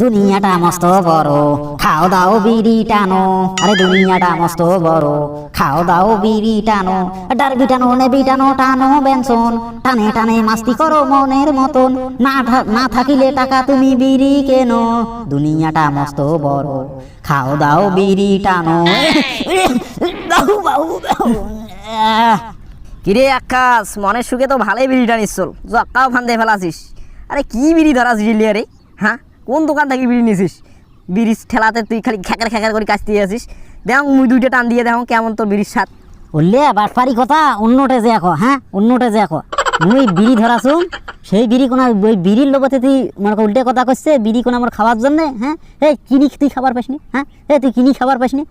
দুনিয়াটা মস্ত বড়। খাও দাও বিড়ি টানো। আরে দুনিয়াটা মস্ত বড়। খাও দাও বিড়ি টানো। ডারবি টানো নেবি টানো টানো বেনসন। টানে টানে মাস্তি করো মনের মতন। না থাকিলে টাকা তুমি বিড়ি কেন। দুনিয়াটা মস্ত বড়। খাও দাও বিড়ি টানো। কিরে আকাশ, মনের সুখে তো ভালোই বিড়িটা নিচ্ছল। জক্কাও ফান্দে ফেলাছিস। আরে কি বিড়ি ধরা দিলি আরে হ্যাঁ? কোন দোকান থেকে বিড়ি নিছিস বিড়ি ঠেলাতে তুই খালি খ্যাকার খ্যাকার করে কাজ দিয়ে আসিস। দেখ, মুই দুইটা টান দিয়ে দেখো কেমন তোর বিড়ির স্বাদ। বললে বাটপারি কথা, অন্যটে যে এখন হ্যাঁ? অন্যটে যে এখন মুই বিড়ি ধরাছু সেই বিড়ি কোনা ওই বিড়ির লোকতে তুই মনে উল্টে কথা করছে বিড়ি কোনা আমার খাওয়ার জন্যে হ্যাঁ? এই, কিনি তুই খাবার পাসনি হ্যাঁ? এ তুই কিনি খাবার পাসনি?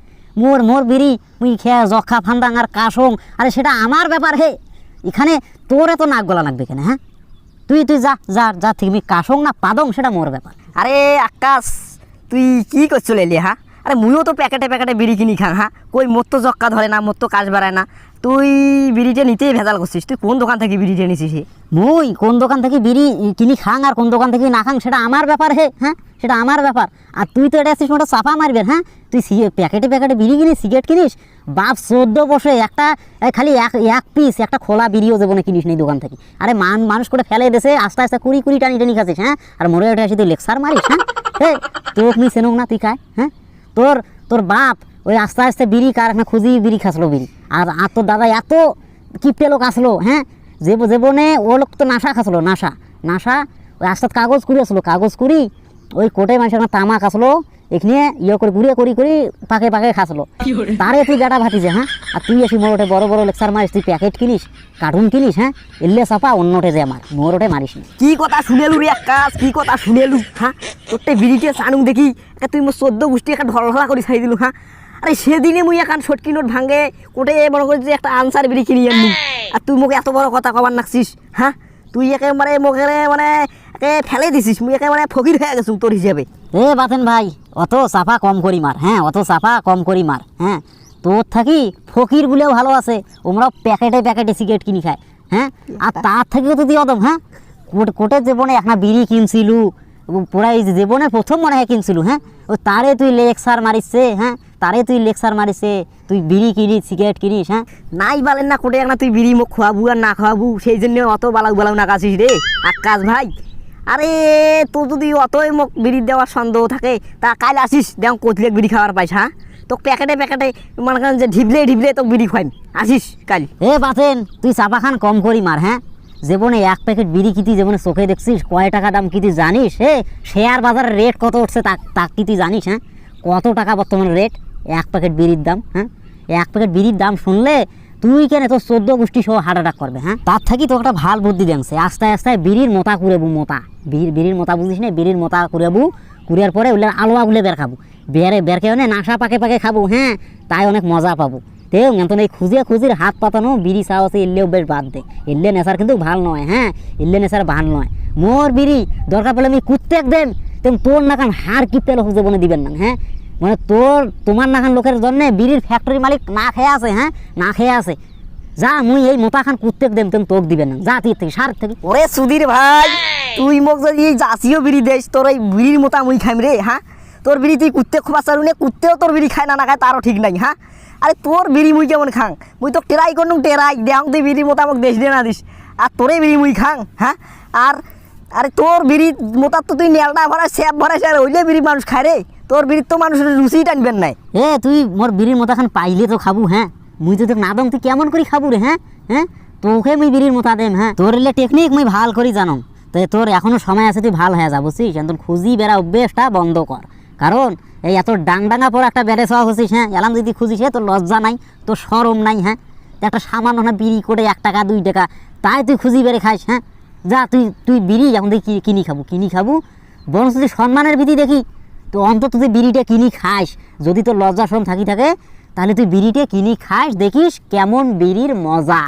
মোর মোর বিড়ি, মুই খেয়া জখা ফান্দাং আর কাশং আরে সেটা আমার ব্যাপার হে। এখানে তোর এত নাক গলা লাগবে কেন হ্যাঁ? তুই তুই যা যা যা থেকে কাশং না পাদং, সেটা মোর ব্যাপার। আরে আকাশ, তুই কি করছ এলি হ্যাঁ? আরে মুইও তো প্যাকেটে প্যাকেটে বিড়ি কিনি খাং হ্যাঁ কই মোর তো জক্কা ধরে না মোর তো কাজ বাড়ায় না। তুই বিড়িটা নিতেই ভেজাল করছিস। তুই কোন দোকান থেকে বিড়িটা নিছিস? মুই কোন দোকান থেকে বিড়ি কিনি খাং আর কোন দোকান থেকে না খাং, সেটা আমার ব্যাপার হে হ্যাঁ? সেটা আমার ব্যাপার। আর তুই তো এটা আসছিস মোটা চাপা মারবেন হ্যাঁ? তুই প্যাকেটে প্যাকেটে বিড়ি কিনিস, সিগারেট কিনিস? বাপ চোদ্দ বসে একটা খালি এক এক পিস, একটা খোলা বিড়িও জীবনে কিনিস নেই দোকান থেকে। আরে মান মানুষ করে ফেলে দেশে আস্তে আস্তে কুড়ি কুড়ি টানি টানি খাচ্ছিস হ্যাঁ? আর মরে উঠে আসি তুই লেকচার মারিস হ্যাঁ? হে না, তুই খায় হ্যাঁ? তোর তোর বাপ ওই আস্তে আস্তে বিড়ি কারখানা খুঁজি বিড়ি খাসলো বিড়ি। আর আর তোর দাদা এত কিপ্টে লোক আসলো হ্যাঁ? যে জীবনে ও লোক তো নাশা খাসলো নাশা নাশা ওই আস্তে কাগজ কুড়ি আসলো, কাগজ কুড়ি ওই কোটে মানুষের না তামাক আসলো এখানে ইয়ে করে ঘুরিয়ে করি করি পাকে পাকে খাসলো। তারে তুই গাটা ভাতিছে হ্যাঁ? আর তুই আসি মোর ওঠে বড় বড় লেকচার মারিস তুই প্যাকেট কিনিস কার্টুন কিনিস হ্যাঁ? এলে চাপা অন্যটে যে আমার মোর ওঠে মারিস না। কি কথা শুনেলু রে আকাশ কি কথা শুনেলু হ্যাঁ? তোরটে বিড়িতে চানুক দেখি তুই মোর চোদ্দ গোষ্ঠী একটা ঢলঢলা করে ছাই দিলু হ্যাঁ? আরে সেদিনে মুই একান ছটকি নোট ভাঙে কোটে মনে করি যে একটা আনসার বিড়ি কিনি আনলু। আর তুই মোকে এত বড় কথা কবার নাকছিস হ্যাঁ? তুই একেবারে মোকে মানে একে ফেলে দিছিস মুই একেবারে ফকির হয়ে গেছু তোর হিসাবে। এ বাতেন ভাই অত চাপা কম করি মার হ্যাঁ অত চাপা কম করি মার হ্যাঁ। তোর থাকি ফকির গুলেও ভালো আছে ওমরা প্যাকেটে প্যাকেটে সিগারেট কিনি খায় হ্যাঁ। আর তার থেকেও তো তুই অদম হ্যাঁ। কোট- কোটের জীবনে একটা বিড়ি কিনছিলু পুরা এই জীবনে প্রথম মনে হয় কিনছিলু হ্যাঁ। ও তারে তুই লেকচার মারিছে হ্যাঁ তারে তুই লেকচার মারিছে তুই বিড়ি কিনিস সিগারেট কিনিস হ্যাঁ। নাই বালেন না কোটে না তুই বিড়ি মোক খোয়াবু আর না খোয়াবু সেই জন্য অত বালাউ বালাউ না কাছিস রে। আকাশ ভাই আরে, তোর যদি অতই মোক বিড়ি দেওয়ার সন্দেহ থাকে, তা কাল আসিস, দেখ কতলেক বিড়ি খাওয়ার পাইস হ্যাঁ তোকে প্যাকেটে প্যাকেটে, মনে করেন যে ঢিবলে ঢিবলে তোকে বিড়ি খাইম আসিস কাল। এ বাতেন, তুই চাপা খান কম করি মার হ্যাঁ? জীবনে এক প্যাকেট বিড়ি কিতি জীবনে চোখে দেখছিস, কয় টাকা দাম কিতি জানিস, হে? শেয়ার বাজারের রেট কত উঠছে তা তা কি তুই জানিস হ্যাঁ? কত টাকা বর্তমানে রেট এক প্যাকেট বিড়ির দাম হ্যাঁ? এক প্যাকেট বিড়ির দাম শুনলে তুই কেন তোর চোদ্দ গোষ্ঠী সহ হার্ট অ্যাটাক করবে হ্যাঁ? তার থাকি তো একটা ভালো বুদ্ধি দেনছে আস্তে আস্তে বিড়ির মোতা কুড়েবু মোতা। বিড়ির মোতা বুঝিস না? বিড়ির মোতা কুড়েবু। কুড়িয়ার পরে ওগুলো আলোয়া গুলে বের খাব। বেরে বেরকে অনেক নাশা পাকে পাকে খাব হ্যাঁ? তাই অনেক মজা পাবো। তেও এখন এই খুঁজে খুঁজির হাত পাতানো বিড়ি চাও আছে এলেও বেশ বাদ দে। এলে নেশার কিন্তু ভালো নয় হ্যাঁ? এলে নেশার ভালো নয়। মোর বিড়ি, দরকার পড়লে আমি কুত্তেক দেন। তেমন তোর নাকান হার লোক জীবনে দিবেন না হ্যাঁ? মানে তোর তোমার নাকান লোকের জন্য বিড়ির ফ্যাক্টরি মালিক না খেয়ে আছে হ্যাঁ? না খেয়ে আছে। যা মুই এই মোতা খান কুত্তেক দেন তেমন তোক দিবে না। যা তুই থেকে সার থেকে। ওরে সুধীর ভাই তুই মোক যদি এই জাতীয় বিড়ি দেস তোর এই বিড়ির মোতা মুই খাইম রে হ্যাঁ? তোর বিড়ি তুই কুত্তে খোবা চালু নে কুত্তেও তোর বিড়ি খায় না না খায় তারও ঠিক নাই হ্যাঁ? আরে তোর বিড়ি মুই কেমন খাং? মুই তো টেরাই করনু টেরাই। দেখ তুই বিড়ির মোতা মোক দেশ দিয়ে না দিস। আর তোরে বিড়ি মুই খাং হ্যাঁ? আর আরে তোর বিড়ি মোতার তো তুই নেলটা ভরা স্যাপ ভরা স্যার হইলে বিড়ি মানুষ খায় রে। তোর বিড়ির তো মানুষের রুচি টানবেন নাই। এ, তুই মোর বিড়ির মোতা খান পাইলে তো খাব হ্যাঁ? মুই তো না তুই কেমন করে খাব রে হ্যাঁ? হ্যাঁ তোকে মুই বিড়ির মোতা দেম হ্যাঁ? তোর এলে টেকনিক মুই ভালো করি জানো তো তোর এখনও সময় আছে, তুই ভালো হয়ে যা, বুঝছিস? এখন খুঁজি বেড়া অভ্যেসটা বন্ধ কর। কারণ এই এত ডাং ডাঙা পর একটা বেড়ে চাওয়া হচ্ছিস হ্যাঁ? এলাম যদি খুঁজিস হ্যাঁ তোর লজ্জা নাই, তোর সরম নাই হ্যাঁ? একটা সামান্য না বিড়ি করে এক টাকা, দুই টাকা, তাই তুই খুঁজি বেড়ে খাইস হ্যাঁ? যা, তুই তুই বিড়ি, এখন দেখি কিনি খাব কিনি খাব। বরং যদি সম্মানের বিধি দেখি, তো অন্তত তুই বিড়িটা কিনি খাস। যদি তোর লজ্জা শরম থাকি থাকে, তাহলে তুই বিড়িটা কিনি খাস, দেখিস কেমন বিড়ির মজা।